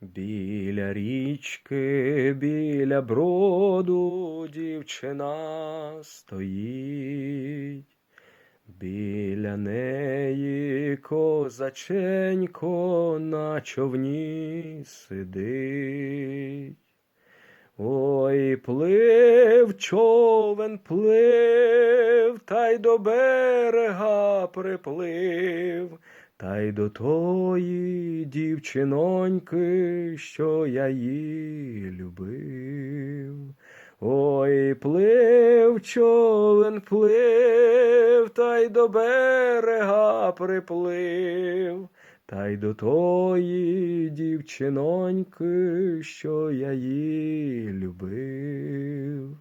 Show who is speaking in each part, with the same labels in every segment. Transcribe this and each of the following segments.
Speaker 1: Біля річки, біля броду дівчина стоїть, біля неї козаченько на човні сидить. Ой, плив човен, плив, та й до берега приплив, та й до тої дівчиноньки, що я її любив. Ой, плив човен, плив, та й до берега приплив, та й до тої дівчиноньки, що я її любив.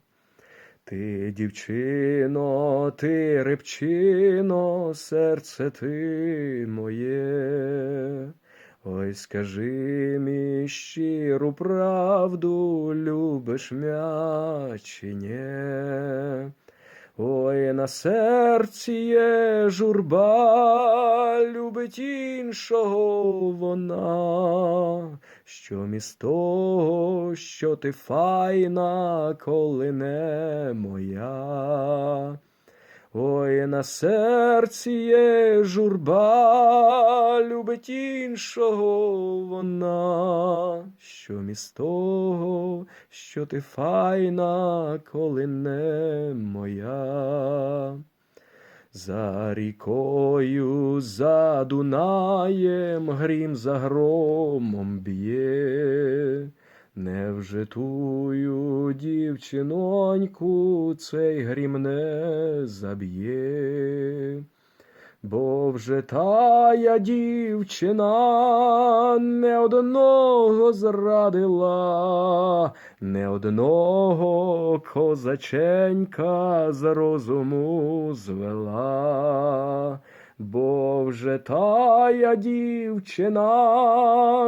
Speaker 1: Ти, дівчино, ти рибчино, серце ти моє. Ой, скажи мені щиру правду, любиш м'я чи нє? Ой, на серці є журба, любить іншого вона, що мість того, що ти файна, коли не моя. Ой, на серці є журба, любить іншого вона, що мість того, що ти файна, коли не моя. За рікою, за Дунаєм грім за громом б'є. Невже тую дівчиноньку цей грім не заб'є? Вже тая дівчина не одного зрадила, не одного козаченька з розуму звела. Бо вже тая дівчина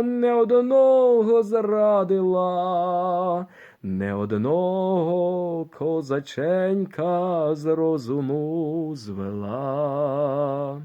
Speaker 1: не одного зрадила, не одного козаченька з розуму звела.